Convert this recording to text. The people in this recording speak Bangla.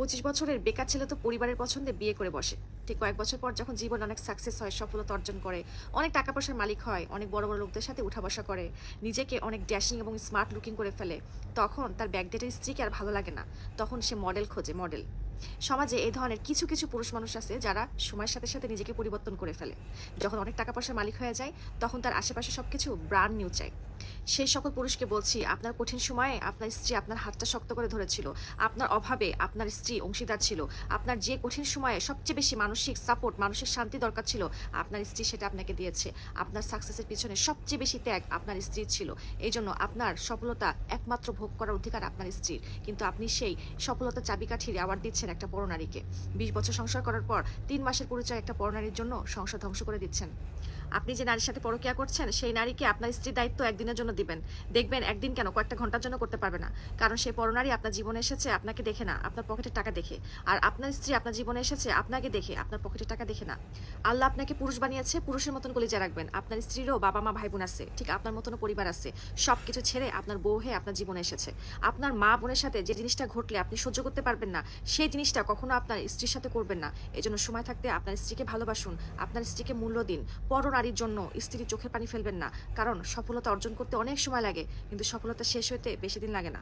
পঁচিশ বছরের বেকার ছেলে তো পরিবারের পছন্দে বিয়ে করে বসে। ঠিক কয়েক বছর পর যখন জীবন অনেক সাকসেস হয়, সফলতা অর্জন করে, অনেক টাকা পয়সার মালিক হয়, অনেক বড় বড় লোকদের সাথে উঠা বসা করে, নিজেকে অনেক ড্যাশিং এবং স্মার্ট লুকিং করে ফেলে, তখন তার ব্যাগ ব্যাকডেটের স্ত্রীকে আর ভালো লাগে না। তখন সে মডেল খোঁজে মডেল সমাজে এই ধরনের কিছু কিছু পুরুষ মানুষ আছে যারা সময়ের সাথে সাথে নিজেকে পরিবর্তন করে ফেলে। যখন অনেক টাকা পয়সার মালিক হয়ে যায়, তখন তার আশেপাশে সবকিছু ব্রান্ড নিউ চাই। সেই সকল পুরুষকে বলছি, আপনার কঠিন সময়ে আপনার স্ত্রী আপনার হাতটা শক্ত করে ধরেছিল, আপনার অভাবে আপনার স্ত্রী অংশীদার ছিল, আপনার যে কঠিন সময়ে সবচেয়ে বেশি মানসিক সাপোর্ট মানসিক শান্তি দরকার ছিল, আপনার স্ত্রী সেটা আপনাকে দিয়েছে। আপনার সাকসেসের পিছনে সবচেয়ে বেশি ত্যাগ আপনার স্ত্রীর ছিল। এই জন্য আপনার সফলতা একমাত্র ভোগ করার অধিকার আপনার স্ত্রীর। কিন্তু আপনি সেই সফলতা চাবিকাঠির অ্যাওয়ার্ড দিচ্ছেন একটা পরনারীকে বিশ বছর সংসার করার পর তিন মাসের পরিচয় একটা পরনারীর জন্য সংসার ধ্বংস করে দিচ্ছেন। আপনি যে নারীর সাথে পরকিয়া করছেন, সেই নারীকে আপনার স্ত্রীর দায়িত্ব একদিনের জন্য দিবেন। দেখবেন একদিন কেন কয়েকটা ঘণ্টার জন্য করতে পারবে না। কারণ সেই পরনারী আপনার জীবনে এসেছে, আপনাকে দেখে না, আপনার পকেটের টাকা দেখে। আর আপনার স্ত্রী আপনার জীবনে এসেছে, আপনাকে দেখে, আপনার পকেটের টাকা দেখে না। আল্লাহ আপনাকে পুরুষ বানিয়েছে, পুরুষের মতন কলিজা রাখবেন। আপনার স্ত্রীরও বাবা মা ভাই বোন আছে, ঠিক আপনার মতনও পরিবার আছে। সব কিছু ছেড়ে আপনার বউ হয়ে আপনার জীবনে এসেছে। আপনার মা বোনের সাথে যে জিনিসটা ঘটলে আপনি সহ্য করতে পারবেন না, সেই জিনিসটা কখনো আপনার স্ত্রীর সাথে করবেন না। এই জন্য সময় থাকতে আপনার স্ত্রীকে ভালোবাসুন, আপনার স্ত্রীকে মূল্য দিন। পর নারীর জন্য স্ত্রী চোখে পানি ফেলবেন না। কারণ সফলতা অর্জন করতে অনেক সময় লাগে, কিন্তু সফলতা শেষ হইতে বেশি দিন লাগে না।